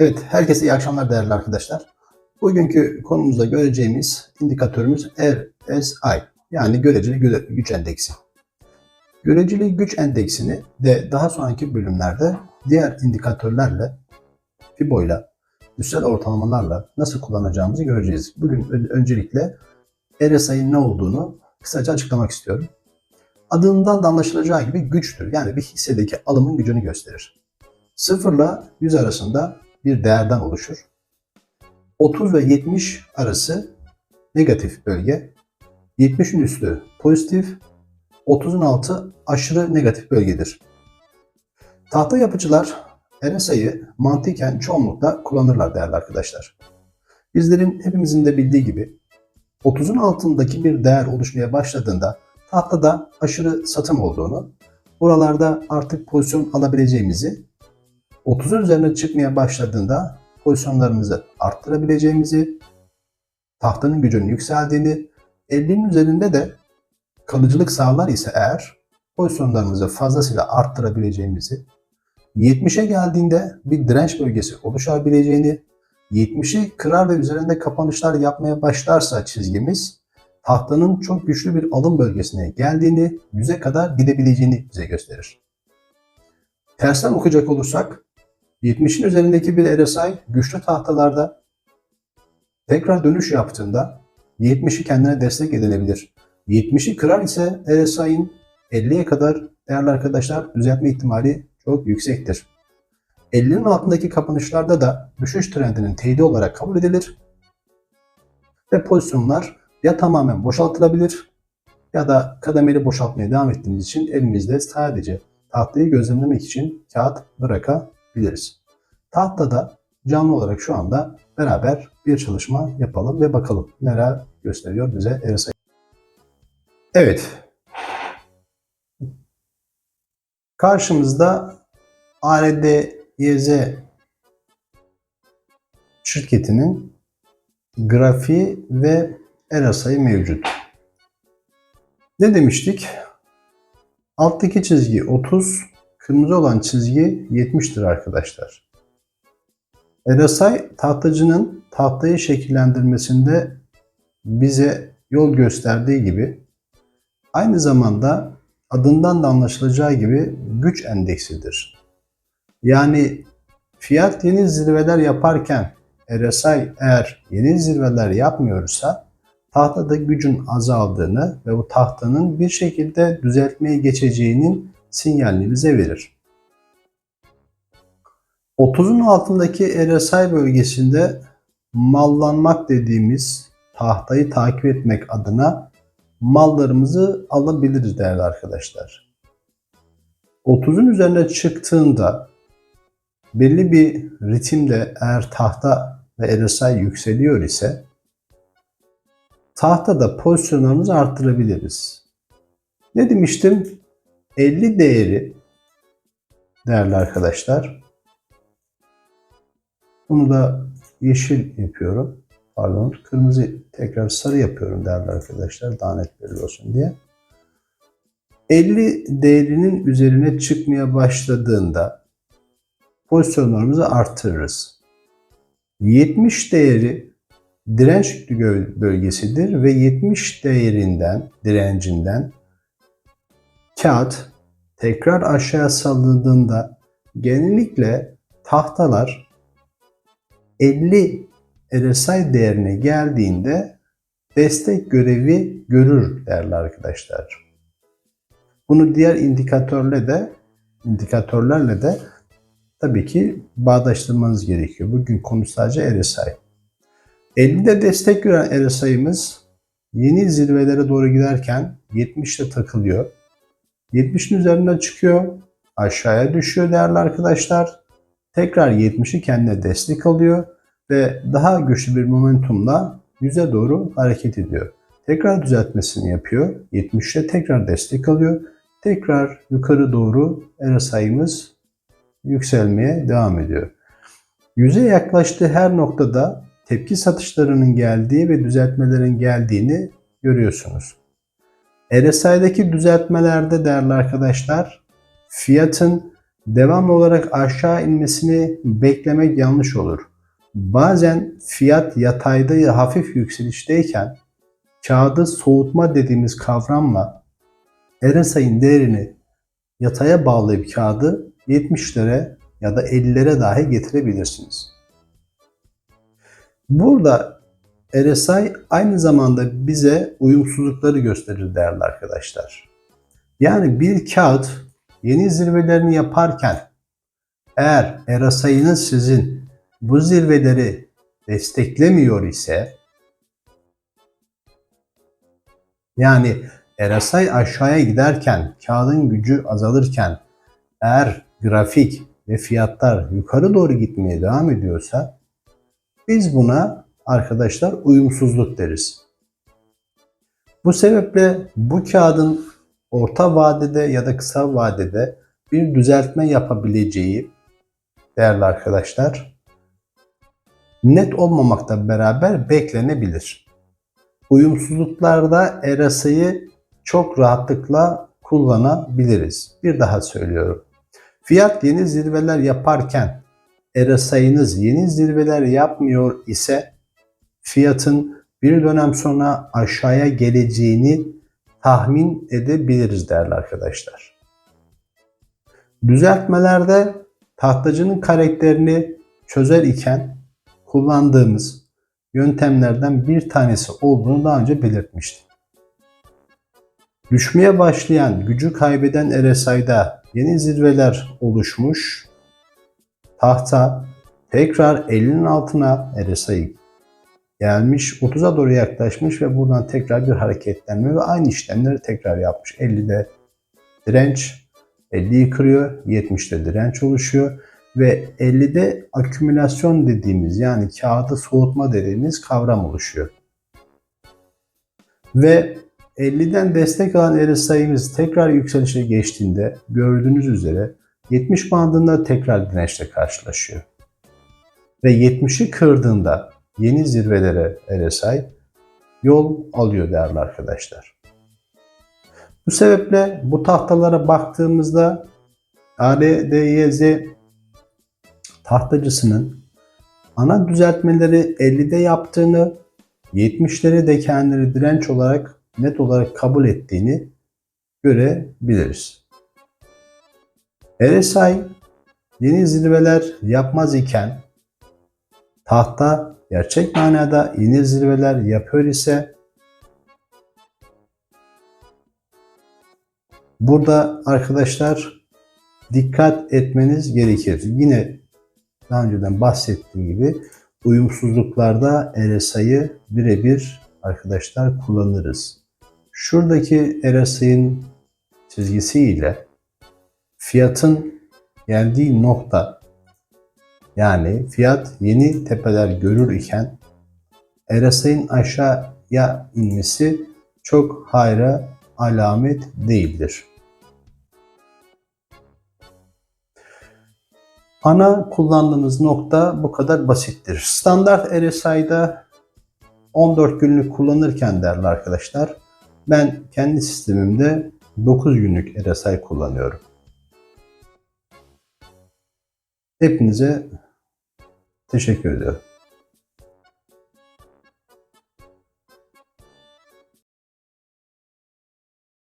Evet, herkese iyi akşamlar değerli arkadaşlar. Bugünkü konumuzda göreceğimiz indikatörümüz RSI yani göreceli gü- güç endeksi. Göreceli güç endeksini de daha sonraki bölümlerde diğer indikatörlerle, FIBO'yla, üstel ortalamalarla nasıl kullanacağımızı göreceğiz. Bugün öncelikle RSI'nin ne olduğunu kısaca açıklamak istiyorum. Adından da anlaşılacağı gibi güçtür. Yani bir hissedeki alımın gücünü gösterir. 0 ile 100 arasında bir değerden oluşur. 30 ve 70 arası negatif bölge, 70'in üstü pozitif, 30'un altı aşırı negatif bölgedir. Tahta yapıcılar RSI'yi mantıken çoğunlukla kullanırlar değerli arkadaşlar. Bizlerin hepimizin de bildiği gibi 30'un altındaki bir değer oluşmaya başladığında tahtada aşırı satım olduğunu, buralarda artık pozisyon alabileceğimizi 30'un üzerine çıkmaya başladığında pozisyonlarımızı arttırabileceğimizi, tahtanın gücünün yükseldiğini, 50'nin üzerinde de kalıcılık sağlar ise eğer pozisyonlarımızı fazlasıyla arttırabileceğimizi, 70'e geldiğinde bir direnç bölgesi oluşabileceğini, 70'i kırar ve üzerinde kapanışlar yapmaya başlarsa çizgimiz tahtanın çok güçlü bir alım bölgesine geldiğini, 100'e kadar gidebileceğini bize gösterir. Tersten okuyacak olursak 70'in üzerindeki bir RSI güçlü tahtalarda tekrar dönüş yaptığında 70'i kendine destek edilebilir. 70'i kırar ise RSI'nin 50'ye kadar değerli arkadaşlar düzeltme ihtimali çok yüksektir. 50'nin altındaki kapanışlarda da düşüş trendinin teyidi olarak kabul edilir ve pozisyonlar ya tamamen boşaltılabilir ya da kademeli boşaltmaya devam ettiğimiz için elimizde sadece tahtayı gözlemlemek için kağıt bırakabiliriz. Tahtada canlı olarak şu anda beraber bir çalışma yapalım ve bakalım neler gösteriyor bize RSI. Evet. Karşımızda ARDYZ şirketinin grafiği ve RSI mevcut. Ne demiştik? Alttaki çizgi 30, kırmızı olan çizgi 70'tir arkadaşlar. RSI tahtacının tahtayı şekillendirmesinde bize yol gösterdiği gibi aynı zamanda adından da anlaşılacağı gibi güç endeksidir. Yani fiyat yeni zirveler yaparken RSI eğer yeni zirveler yapmıyorsa tahtada gücün azaldığını ve bu tahtanın bir şekilde düzeltmeye geçeceğinin sinyalini bize verir. 30'un altındaki RSI bölgesinde mallanmak dediğimiz tahtayı takip etmek adına mallarımızı alabiliriz değerli arkadaşlar. 30'un üzerine çıktığında belli bir ritimde eğer tahta ve RSI yükseliyor ise tahtada pozisyonlarımızı arttırabiliriz. Ne demiştim? 50 değeri değerli arkadaşlar. Bunu da yeşil yapıyorum. Pardon, kırmızı tekrar sarı yapıyorum değerli arkadaşlar. Daha net belli olsun diye. 50 değerinin üzerine çıkmaya başladığında pozisyonlarımızı arttırırız. 70 değeri direnç bölgesidir ve 70 değerinden, direncinden kağıt tekrar aşağı salındığında genellikle tahtalar 50 RSI değerine geldiğinde destek görevi görür değerli arkadaşlar. Bunu diğer indikatörle de indikatörlerle de tabii ki bağdaştırmanız gerekiyor. Bugün konu sadece RSI. 50'de destek gören RSI'miz yeni zirvelere doğru giderken 70'te takılıyor. 70'in üzerinden çıkıyor, aşağıya düşüyor değerli arkadaşlar. Tekrar 70'i kendine destek alıyor ve daha güçlü bir momentumla 100'e doğru hareket ediyor. Tekrar düzeltmesini yapıyor. 70'te tekrar destek alıyor. Tekrar yukarı doğru RSI'miz yükselmeye devam ediyor. 100'e yaklaştığı her noktada tepki satışlarının geldiği ve düzeltmelerin geldiğini görüyorsunuz. RSI'deki düzeltmelerde değerli arkadaşlar fiyatın devamlı olarak aşağı inmesini beklemek yanlış olur. Bazen fiyat yatayda ya hafif yükselişteyken kağıdı soğutma dediğimiz kavramla RSI'nin değerini yataya bağlayıp kağıdı 70'lere ya da 50'lere dahi getirebilirsiniz. Burada RSI aynı zamanda bize uyumsuzlukları gösterir değerli arkadaşlar. Yani bir kağıt yeni zirvelerini yaparken eğer RSI'niz sizin bu zirveleri desteklemiyor ise yani RSI aşağıya giderken, kağıdın gücü azalırken eğer grafik ve fiyatlar yukarı doğru gitmeye devam ediyorsa biz buna arkadaşlar uyumsuzluk deriz. Bu sebeple bu kağıdın orta vadede ya da kısa vadede bir düzeltme yapabileceği değerli arkadaşlar net olmamakla beraber beklenebilir. Uyumsuzluklarda RSI'yi çok rahatlıkla kullanabiliriz. Bir daha söylüyorum. Fiyat yeni zirveler yaparken RSI'niz yeni zirveler yapmıyor ise fiyatın bir dönem sonra aşağıya geleceğini tahmin edebiliriz değerli arkadaşlar. Düzeltmelerde tahtacının karakterini çözer iken kullandığımız yöntemlerden bir tanesi olduğunu daha önce belirtmiştim. Düşmeye başlayan, gücü kaybeden RSI'da yeni zirveler oluşmuş. Tahta tekrar 50'nin altına RSI gelmiş, 30'a doğru yaklaşmış ve buradan tekrar bir hareketlenme ve aynı işlemleri tekrar yapmış. 50'de direnç, 50'yi kırıyor, 70'te direnç oluşuyor ve 50'de akümülasyon dediğimiz yani kağıdı soğutma dediğimiz kavram oluşuyor. Ve 50'den destek alan RSI'miz tekrar yükselişe geçtiğinde gördüğünüz üzere 70 bandında tekrar dirençle karşılaşıyor. Ve 70'i kırdığında yeni zirvelere RSI yol alıyor değerli arkadaşlar. Bu sebeple bu tahtalara baktığımızda ARDYZ tahtacısının ana düzeltmeleri 50'de yaptığını, 70'leri de kendileri direnç olarak net olarak kabul ettiğini görebiliriz. RSI yeni zirveler yapmaz iken tahta gerçek manada yeni zirveler yapıyor ise burada arkadaşlar dikkat etmeniz gerekir. Yine daha önceden bahsettiğim gibi uyumsuzluklarda RSI'yi birebir arkadaşlar kullanırız. Şuradaki RSI'nin çizgisiyle fiyatın geldiği nokta yani fiyat yeni tepeler görür iken RSI'nin aşağıya inmesi çok hayra alamet değildir. Ana kullandığımız nokta bu kadar basittir. Standart RSI'da 14 günlük kullanırken değerli arkadaşlar ben kendi sistemimde 9 günlük RSI kullanıyorum. Hepinize teşekkür ediyorum.